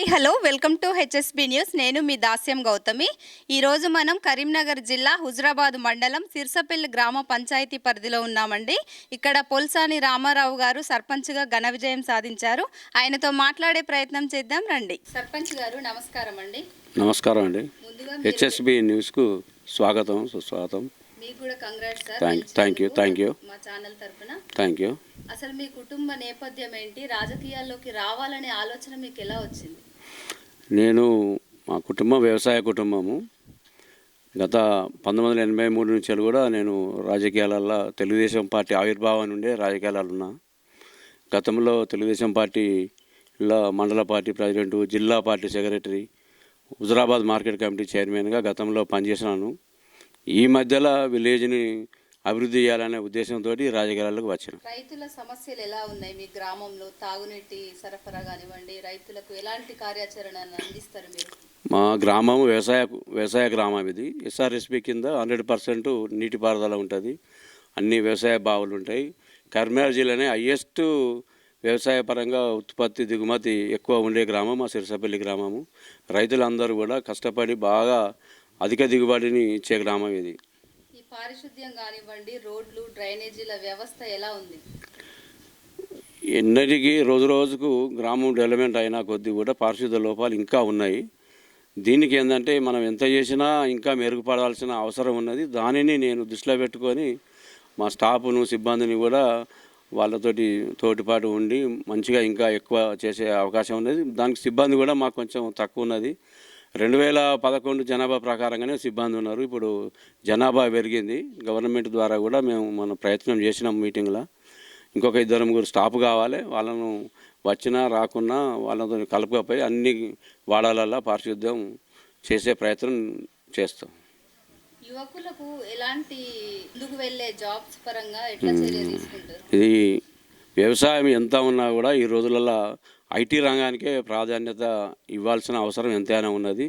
Hi hello welcome to HSB news. నేను మీ దాస్యం గౌతమి. ఈరోజు మనం కరీంనగర్ జిల్లా హుజరాబాద్ మండలం సిర్సపల్లి గ్రామ పంచాయతీ పరిధిలో ఉన్నామండి. ఇక్కడ పొల్సాని రామారావు గారు సర్పంచ్గా ఘన విజయం సాధించారు. ఆయనతో మాట్లాడే ప్రయత్నం చేద్దాం రండి. సర్పంచ్ గారు నమస్కారం అండి. నమస్కారం అండి. ముందుగా హెచ్ఎస్బి న్యూస్కు స్వాగతం సుస్వాగతం. మీకు కూడా congrats sir. Thank thank you thank you మా ఛానల్ తరపున. థ్యాంక్ యూ అసలు మీ కుటుంబ నేపథ్యం ఏంటి? రాజకీయాల్లోకి రావాలనే ఆలోచన మీకు ఎలా వచ్చింది? నేను మా కుటుంబం వ్యవసాయ కుటుంబము. గత పంతొమ్మిది వందల ఎనభై మూడు నుంచి కూడా నేను రాజకీయాలలో తెలుగుదేశం పార్టీ ఆవిర్భావం నుండే రాజకీయాలలో ఉన్నా. గతంలో తెలుగుదేశం పార్టీలో మండల పార్టీ ప్రెసిడెంట్ జిల్లా party secretary Huzurabad market committee చైర్మన్గా గతంలో పనిచేసినాను. ఈ మధ్యలో విలేజ్ని అభివృద్ధి చేయాలనే ఉద్దేశంతో రాజకీయాలకు వచ్చాను. రైతుల సమస్యలు ఎలా ఉన్నాయి మీ గ్రామంలో? తాగునీటి సరఫరా కానివ్వండి రైతులకు ఎలాంటి కార్యాచరణను అందిస్తారు మీరు? మా గ్రామం వ్యవసాయ వ్యవసాయ గ్రామం ఇది. ఎస్ఆర్ఎస్పి కింద హండ్రెడ్ పర్సెంట్ నీటిపారుదల ఉంటుంది. అన్ని వ్యవసాయ బావులు ఉంటాయి. కరీంనగర్ జిల్లానే హయ్యెస్ట్ వ్యవసాయ పరంగా ఉత్పత్తి దిగుమతి ఎక్కువ ఉండే గ్రామం మా సిరసపల్లి గ్రామము. రైతులందరూ కూడా కష్టపడి బాగా అధిక దిగుబడిని ఇచ్చే గ్రామం ఇది. పారిశుద్ధ్యం కానివ్వండి రోడ్లు డ్రైనేజీల వ్యవస్థ ఎలా ఉంది? ఎన్నటికీ రోజు రోజుకు గ్రామం డెవలప్మెంట్ అయినా కొద్దీ కూడా పారిశుద్ధ లోపాలు ఇంకా ఉన్నాయి. దీనికి ఏంటంటే మనం ఎంత చేసినా ఇంకా మెరుగుపడాల్సిన అవసరం ఉన్నది. దానిని నేను దృష్టిలో పెట్టుకొని మా స్టాఫ్ను సిబ్బందిని కూడా వాళ్ళతోటి తోటిపాటు ఉండి మంచిగా ఇంకా ఎక్కువ చేసే అవకాశం ఉన్నది. దానికి సిబ్బంది కూడా మాకు కొంచెం తక్కువ ఉన్నది. రెండు వేల పదకొండు జనాభా ప్రకారంగానే సిబ్బంది ఉన్నారు. ఇప్పుడు జనాభా పెరిగింది. గవర్నమెంట్ ద్వారా కూడా మేము మన ప్రయత్నం చేసినాం మీటింగ్లో. ఇంకొక ఇద్దరు ముగ్గురు స్టాఫ్ కావాలి. వాళ్ళను వచ్చినా రాకున్నా వాళ్ళతో కలుపుకపోయి అన్ని వాడాలల్లా పారిశుద్ధ్యం చేసే ప్రయత్నం చేస్తాం. యువకులకు ఎలాంటి ముందుకు వెళ్ళే జాబ్స్ పరంగా ఎట్లా చర్య తీసుకుంటారు? ఇది వ్యవసాయం ఎంత ఉన్నా కూడా ఈ రోజులలో ఐటీ రంగానికే ప్రాధాన్యత ఇవ్వాల్సిన అవసరం ఎంతైనా ఉన్నది.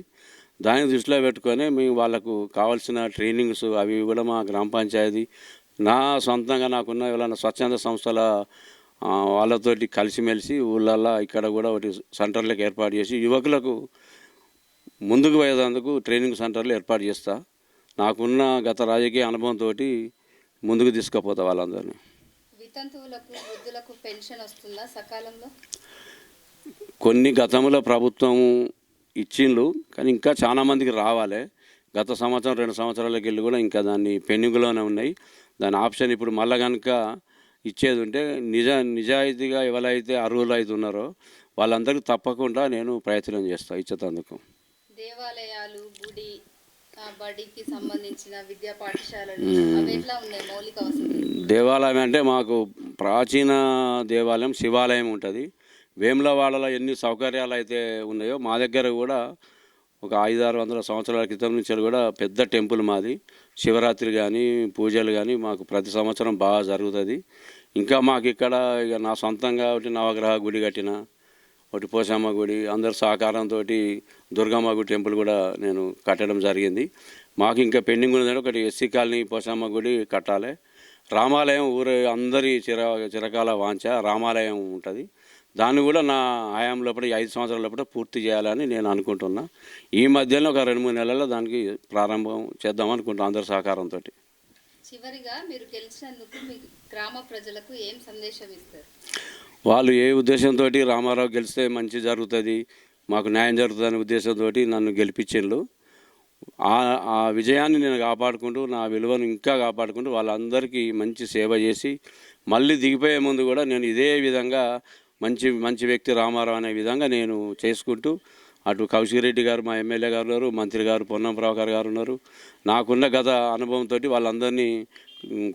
దాన్ని దృష్టిలో పెట్టుకొని మేము వాళ్ళకు కావాల్సిన ట్రైనింగ్స్ అవి కూడా మా గ్రామ పంచాయతీ నా సొంతంగా నాకున్న ఎవరైనా స్వచ్ఛంద సంస్థల వాళ్ళతోటి కలిసిమెలిసి ఊళ్ళల్లో ఇక్కడ కూడా ఒకటి సెంటర్లకు ఏర్పాటు చేసి యువకులకు ముందుకు పోయేందుకు ట్రైనింగ్ సెంటర్లు ఏర్పాటు చేస్తా. నాకున్న గత రాజకీయ అనుభవంతో ముందుకు తీసుకుపోతా వాళ్ళందరినీ. వితంతువులకు వృద్ధులకు పెన్షన్ వస్తుందా సకాలంలో? కొన్ని గతంలో ప్రభుత్వం ఇచ్చిండ్రు కానీ ఇంకా చాలా మందికి రావాలి. గత సంవత్సరం రెండు సంవత్సరాలకి వెళ్ళి కూడా ఇంకా దాన్ని పెండింగ్లోనే ఉన్నాయి. దాని ఆప్షన్ ఇప్పుడు మళ్ళా కనుక ఇచ్చేది ఉంటే నిజ నిజాయితీగా ఎవరైతే అర్హులు అయితే ఉన్నారో వాళ్ళందరికీ తప్పకుండా నేను ప్రయత్నం చేస్తాను ఇచ్చేటందుకు దేవాలయాలు గుడి బడికి సంబంధించిన విద్యా పాఠశాలలు మౌలిక వసతులు? దేవాలయం అంటే మాకు ప్రాచీన దేవాలయం శివాలయం ఉంటుంది. వేములవాడలో ఎన్ని సౌకర్యాలు అయితే ఉన్నాయో మా దగ్గర కూడా ఒక ఐదు ఆరు వందల సంవత్సరాల క్రితం నుంచి కూడా పెద్ద టెంపుల్ మాది. శివరాత్రి కానీ పూజలు కానీ మాకు ప్రతి సంవత్సరం బాగా జరుగుతుంది. ఇంకా మాకు ఇక్కడ ఇక నా సొంతంగా ఒకటి నవగ్రహ గుడి కట్టిన ఒకటి పోసమ్మ గుడి అందరి సహకారంతో దుర్గమ్మ గుడి టెంపుల్ కూడా నేను కట్టడం జరిగింది. మాకు ఇంకా పెండింగ్ ఉన్నదంటే ఒకటి ఎస్సీ కాలనీ పోసమ్మ గుడి కట్టాలి. రామాలయం ఊరు అందరి చిర చిరకాల వాంఛ రామాలయం ఉంటుంది. దాన్ని కూడా నా ఆయాం లోపల ఐదు సంవత్సరాల లోపల పూర్తి చేయాలని నేను అనుకుంటున్నా. ఈ మధ్యలో ఒక రెండు మూడు నెలల్లో దానికి ప్రారంభం చేద్దాం అనుకుంటున్నాను అందరి సహకారంతో చివరిగా మీరు గెలిచినందుకు మీ గ్రామ ప్రజలకు ఏం సందేశం ఇస్తారు? వాళ్ళు ఏ ఉద్దేశంతో రామారావు గెలిస్తే మంచి జరుగుతుంది మాకు న్యాయం జరుగుతుందనే ఉద్దేశంతో నన్ను గెలిపించిండ్రు. ఆ ఆ విజయాన్ని నేను కాపాడుకుంటూ నా విలువను ఇంకా కాపాడుకుంటూ వాళ్ళందరికీ మంచి సేవ చేసి మళ్ళీ దిగిపోయే ముందు కూడా నేను ఇదే విధంగా మంచి మంచి వ్యక్తి రామారావు అనే విధంగా నేను చేసుకుంటూ అటు కౌశిక్ గారు మా ఎమ్మెల్యే గారు ఉన్నారు మంత్రి గారు పొన్నంరావు గారు గారు ఉన్నారు. నాకున్న గత అనుభవంతో వాళ్ళందరినీ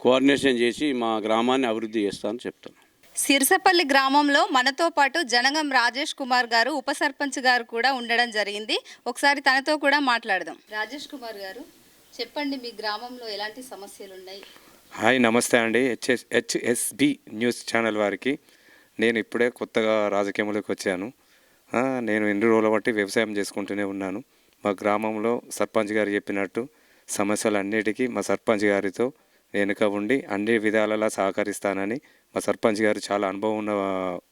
కోఆర్డినేషన్ చేసి మా గ్రామాన్ని అభివృద్ధి చేస్తానని చెప్తాను సిరసపల్లి గ్రామంలో మనతో పాటు జనగం రాజేష్ కుమార్ గారు ఉప సర్పంచ్ గారు కూడా ఉండడం జరిగింది. ఒకసారి తనతో కూడా మాట్లాడదాం. రాజేష్ కుమార్ గారు చెప్పండి మీ గ్రామంలో ఎలాంటి సమస్యలు ఉన్నాయి హాయ్ నమస్తే అండి. హెచ్ఎస్ హెచ్ఎస్బి న్యూస్ ఛానల్ వారికి. నేను ఇప్పుడే కొత్తగా రాజకీయంలోకి వచ్చాను. నేను ఎన్ని రోజుల బట్టి వ్యవసాయం చేసుకుంటూనే ఉన్నాను. మా గ్రామంలో సర్పంచ్ గారు చెప్పినట్టు సమస్యలన్నిటికీ మా సర్పంచ్ గారితో వెనుక ఉండి అన్ని విధాలలో సహకరిస్తానని మా సర్పంచ్ గారు చాలా అనుభవం ఉన్న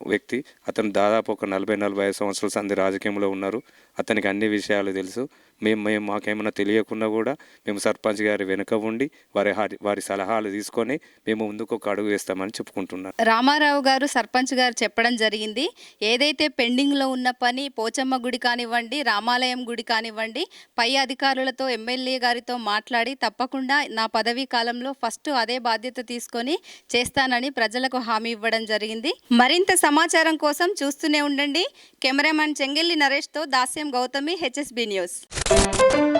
వ్యక్తి. అతను దాదాపు ఒక నలభై నలభై ఐదు సంవత్సరాల సంది రాజకీయంలో ఉన్నారు. అతనికి అన్ని విషయాలు తెలుసు. మేము మేము మాకేమైనా తెలియకుండా కూడా మేము సర్పంచ్ గారి వెనుక ఉండి వారి వారి సలహాలు తీసుకొని మేము ముందుకు ఒక అడుగు వేస్తామని చెప్పుకుంటున్నాను రామారావు గారు సర్పంచ్ గారు చెప్పడం జరిగింది. ఏదైతే పెండింగ్లో ఉన్న పని పోచమ్మ గుడి కానివ్వండి రామాలయం గుడి కానివ్వండి పై అధికారులతో ఎమ్మెల్యే గారితో మాట్లాడి తప్పకుండా నా పదవీ కాలంలో ఫస్ట్ అదే బాధ్యత తీసుకొని చేస్తానని ప్రజలకు హామీ ఇవ్వడం జరిగింది. మరింత సమాచారం కోసం చూస్తూనే ఉండండి. Cameraman Chengelli నరేష్తో Dasyam Gautami HSB news. Thank you.